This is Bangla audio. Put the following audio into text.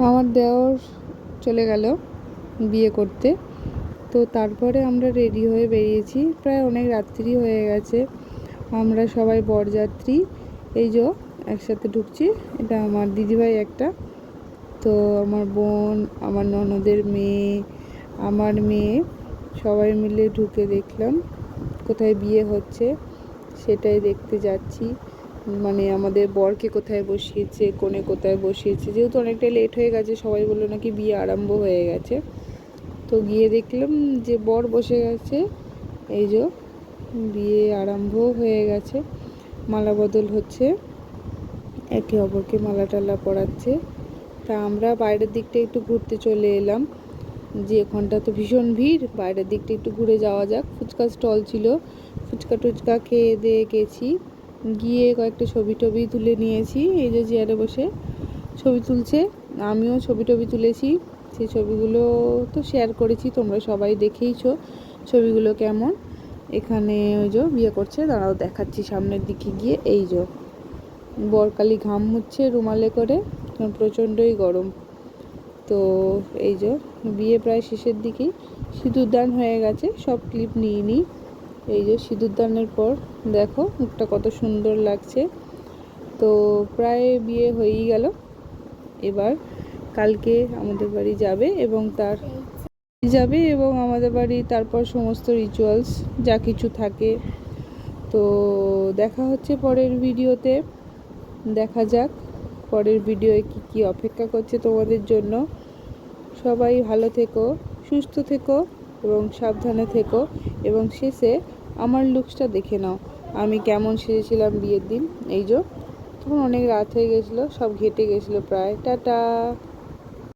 আমার দেওর চলে গেল বিয়ে করতে। তো তারপরে আমরা রেডি হয়ে বেরিয়েছি। প্রায় অনেক রাত্রি হয়ে গেছে। আমরা সবাই বরযাত্রী। এই যে একসাথে ঢুকছি, এটা আমার দিদিভাই একটা। তো আমার বোন, আমার ননদের মেয়ে, আমার মেয়ে, সবাই মিলে ঢুকে দেখলাম কোথায় বিয়ে হচ্ছে, সেটাই দেখতে যাচ্ছি। মানে আমাদের বরকে কোথায় বসিয়েছে কোণে কোথায় বসিয়েছে, যেহেতু অনেকটা লেট হয়ে গেছে, সবাই বলল নাকি বিয়ে আরম্ভ হয়ে গেছে। তো গিয়ে দেখলাম যে বর বসে গেছে এই যে বিয়ে আরম্ভ হয়ে গেছে, মালা বদল হচ্ছে, একে অপরকে মালা টালা পরাচ্ছে। তা আমরা বাইরের দিকটা একটু ঘুরতে চলে এলাম, যে এখানটা তো ভীষণ ভিড়, বাইরের দিকটা একটু ঘুরে যাওয়া যাক। ফুচকা স্টল ছিল, ফুচকা টুচকা খেয়ে দিয়ে গেছি। গিয়ে কয়েকটা ছবি টবি তুলে নিয়েছি, এই যে চেয়ারে বসে ছবি তুলছে। আমিও ছবি টবি তুলেছি, সেই ছবিগুলো তো শেয়ার করেছি, তোমরা সবাই দেখেইছো ছবিগুলো কেমন। এখানে ওই যে বিয়ে করছে, দাঁড়াও দেখাচ্ছি সামনের দিকে গিয়ে, এই যে বরকালি ঘাম হচ্ছে রুমালে করে, প্রচণ্ডই গরম। তো এই যে বিয়ে প্রায় শেষের দিকেই, সিঁদুরদান হয়ে গেছে, সব ক্লিপ নিয়ে নিই। এই যে সিঁদুরদানের পর, দেখো মুখটা কত সুন্দর লাগছে। তো প্রায় বিয়ে হয়েই গেল। এবার কালকে আমাদের বাড়ি যাবে এবং তার যাবে এবং আমাদের বাড়ি তারপর সমস্ত রিচুয়ালস যা কিছু থাকে। তো দেখা হচ্ছে পরের ভিডিওতে। দেখা যাক পরের ভিডিওয়ে কি কি অপেক্ষা করছে তোমাদের জন্য। সবাই ভালো থেকো, সুস্থ থেকো এবং সাবধানে থেকো এবং শেষে আমার লুকসটা দেখে নাও। আমি কেমন সেজেছিলাম বিয়ের দিন। এই যে, তখন অনেক রাত হয়ে গেছিল, সব ঘেটে গেছিল প্রায়। টাটা!